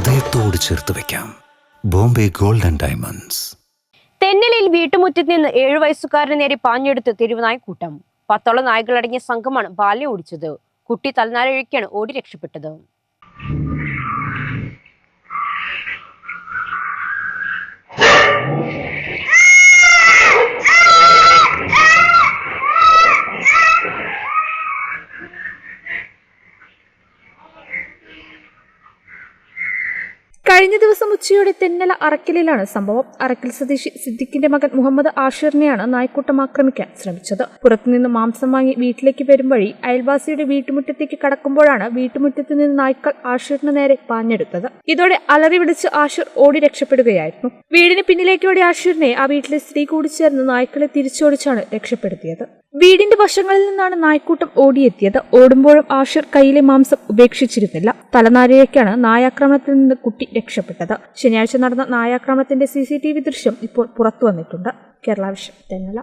ഹൃദയത്തോട് ചേർത്ത് വെക്കാം. Bombay golden diamonds. തെന്നലിൽ വീട്ടുമുറ്റത്ത് നിന്ന് ഏഴു വയസ്സുകാരന് നേരെ പാഞ്ഞെടുത്ത് തെരുവുനായ്ക്കൂട്ടം പത്തോളം നായ്കളടങ്ങിയ സംഘമാണ് ബാല്യം ഓടിച്ചത് കുട്ടി തലനാരഴിക്കാണ് ഓടി രക്ഷപ്പെട്ടത്. കഴിഞ്ഞ ദിവസം ഉച്ചയോടെ തെന്നല അറക്കലിലാണ് സംഭവം. അറക്കൽ സ്വദേശി സിദ്ദിഖിന്റെ മകൻ മുഹമ്മദ് ആഷിറിനെയാണ് നായ്ക്കൂട്ടം ആക്രമിക്കാൻ ശ്രമിച്ചത്. പുറത്തുനിന്ന് മാംസം വാങ്ങി വീട്ടിലേക്ക് വരും വഴി അയൽവാസിയുടെ വീട്ടുമുറ്റത്തേക്ക് കടക്കുമ്പോഴാണ് വീട്ടുമുറ്റത്ത് നിന്ന് നായ്ക്കൾ ആഷിറിന് നേരെ പാഞ്ഞെടുത്തത്. ഇതോടെ അലറി വിളിച്ച് ആഷിർ ഓടി രക്ഷപ്പെടുകയായിരുന്നു. വീടിന് പിന്നിലേക്ക് ഓടിയ ആഷിറിനെ ആ വീട്ടിലെ സ്ത്രീ കൂടി ചേർന്ന് നായ്ക്കളെ തിരിച്ചോടിച്ചാണ് രക്ഷപ്പെടുത്തിയത്. വീടിന്റെ വശങ്ങളിൽ നിന്നാണ് നായ്ക്കൂട്ടം ഓടിയെത്തിയത്. ഓടുമ്പോഴും ആഷിർ കയ്യിലെ മാംസം ഉപേക്ഷിച്ചിരുന്നില്ല. തലനാരിഴയ്ക്കാണ് നായാക്രമണത്തിൽ നിന്ന് കുട്ടി രക്ഷപ്പെട്ടത്. ശനിയാഴ്ച നടന്ന നായാക്രമത്തിന്റെ സി ദൃശ്യം ഇപ്പോൾ പുറത്തു വന്നിട്ടുണ്ട് കേരള വിഷൻ തെന്നല